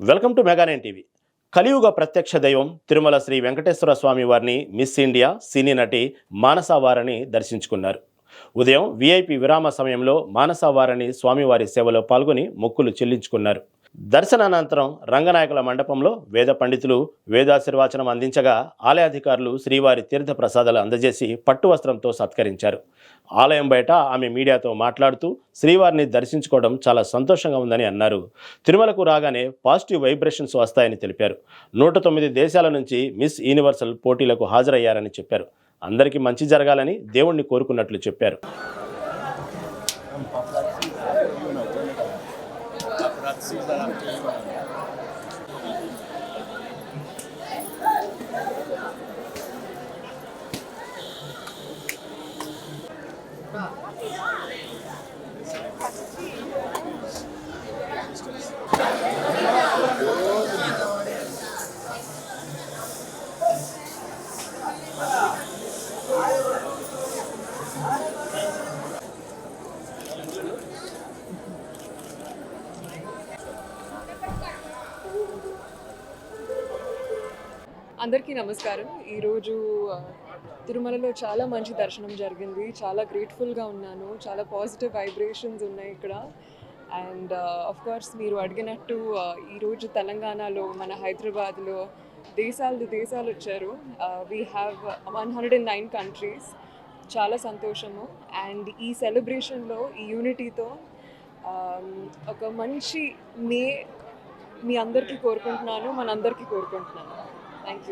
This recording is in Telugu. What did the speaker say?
Welcome to Mega Nine TV. కలియుగ ప్రత్యక్ష దైవం తిరుమల శ్రీ వెంకటేశ్వర స్వామి వారిని మిస్ ఇండియా సినీ నటి మానసా వారిని దర్శించుకున్నారు. ఉదయం వీఐపీ విరామ సమయంలో మానసవారిని స్వామివారి సేవలో పాల్గొని మొక్కులు చెల్లించుకున్నారు. దర్శనానంతరం రంగనాయకుల మండపంలో వేద పండితులు వేదాశీర్వాచనం అందించగా ఆలయాధికారులు శ్రీవారి తీర్థ ప్రసాదాలు అందజేసి పట్టు వస్త్రంతో సత్కరించారు. ఆలయం బయట ఆమె మీడియాతో మాట్లాడుతూ శ్రీవారిని దర్శించుకోవడం చాలా సంతోషంగా ఉందని అన్నారు. తిరుమలకు రాగానే పాజిటివ్ వైబ్రేషన్స్ వస్తాయని తెలిపారు. నూట తొమ్మిది దేశాల నుంచి మిస్ యూనివర్సల్ పోటీలకు హాజరయ్యారని చెప్పారు. అందరికీ మంచి జరగాలని దేవుణ్ణి కోరుకున్నట్లు చెప్పారు. అందరికీ నమస్కారం. ఈరోజు తిరుమలలో చాలా మంచి దర్శనం జరిగింది. చాలా గ్రేట్ఫుల్గా ఉన్నాను. చాలా పాజిటివ్ వైబ్రేషన్స్ ఉన్నాయి ఇక్కడ. అండ్ ఆఫ్ కోర్స్ మీరు అడిగినట్టు ఈరోజు తెలంగాణలో మన హైదరాబాద్లో దేశాలు దేశాలు వచ్చారు. We have one hundred and nine countries చాలా సంతోషము. అండ్ ఈ సెలబ్రేషన్లో ఈ యూనిటీతో ఒక మంచి మే మీ అందరికీ కోరుకుంటున్నాను. మనందరికీ కోరుకుంటున్నాను. Thank you